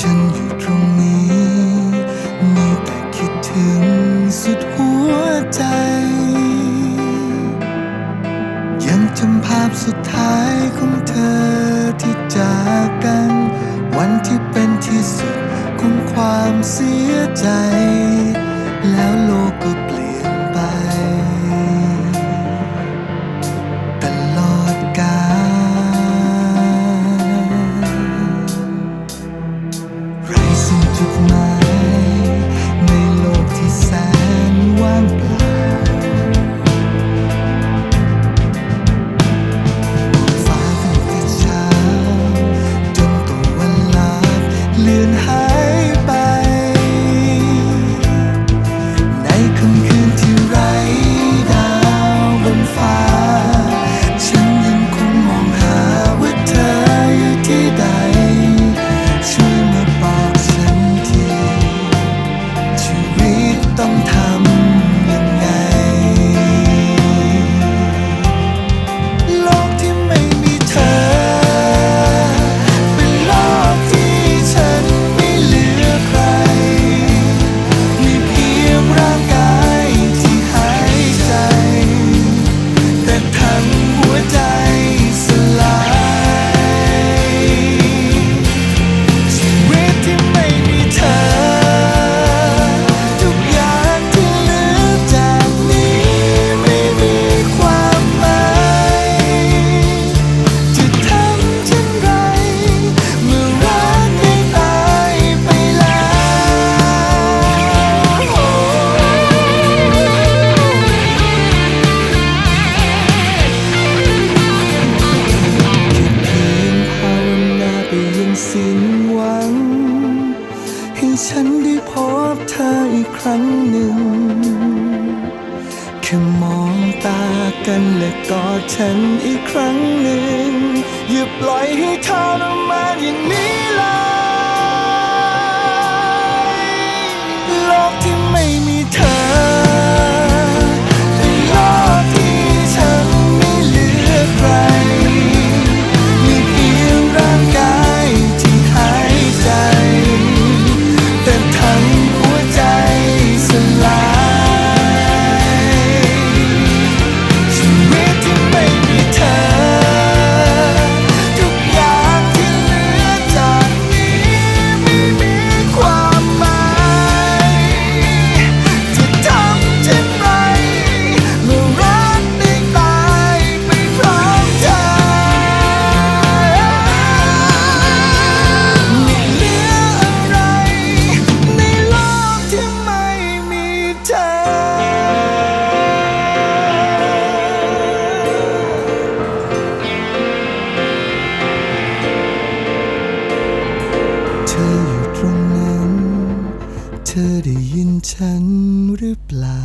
ฉันอยู่ตรงนี้ มีแต่คิดถึงสุดหัวใจ ยังจำภาพสุดท้ายของเธอที่จากกัน วันที่เป็นที่สุดของความเสียใจ แล้วโลกก็เปลี่ยน ครั้งหนึ่งแค่มองตากันและกอดฉันอีกครั้งหนึ่งอย่าปล่อยให้ทรมานอย่างนี้เลย เธอได้ยินฉันหรือเปล่า